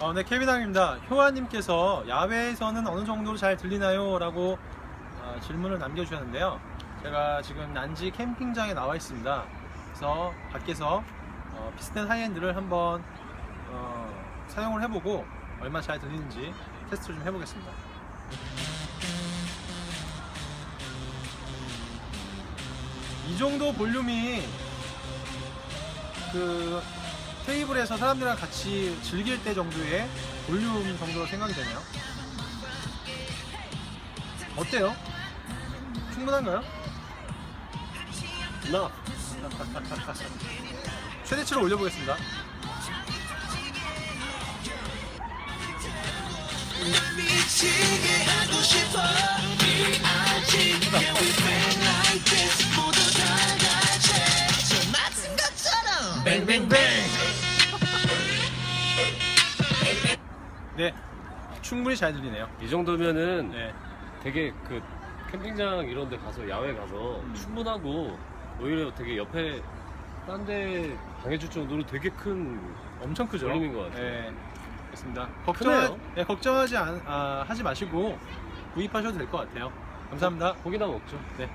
어, 네, 케빈왕입니다. 효아님께서 야외에서는 어느 정도로 잘 들리나요? 라고 어, 질문을 남겨주셨는데요. 제가 지금 난지 캠핑장에 나와 있습니다. 그래서 밖에서 어, 비슷한 하이엔드를 한번 어, 사용을 해보고 얼마나 잘 들리는지 테스트를 좀 해보겠습니다. 이 정도 볼륨이 그 테이블에서 사람들이랑 같이 즐길 때 정도의 볼륨 정도로 생각이 되네요. 어때요? 충분한가요? 나 최대치로 올려보겠습니다. 미치게 네, 충분히 잘 들리네요. 이 정도면은 네, 되게 그 캠핑장 이런 데 가서 야외 가서 음. 충분하고 오히려 되게 옆에 딴 데 방해줄 정도로 되게 큰 엄청 크죠. 볼륨인 것 같아요. 네, 그렇습니다. 걱정하, 크네요. 네, 걱정하지 않, 아, 하지 마시고 구입하셔도 될 것 같아요. 감사합니다. 고기나 먹죠. 네.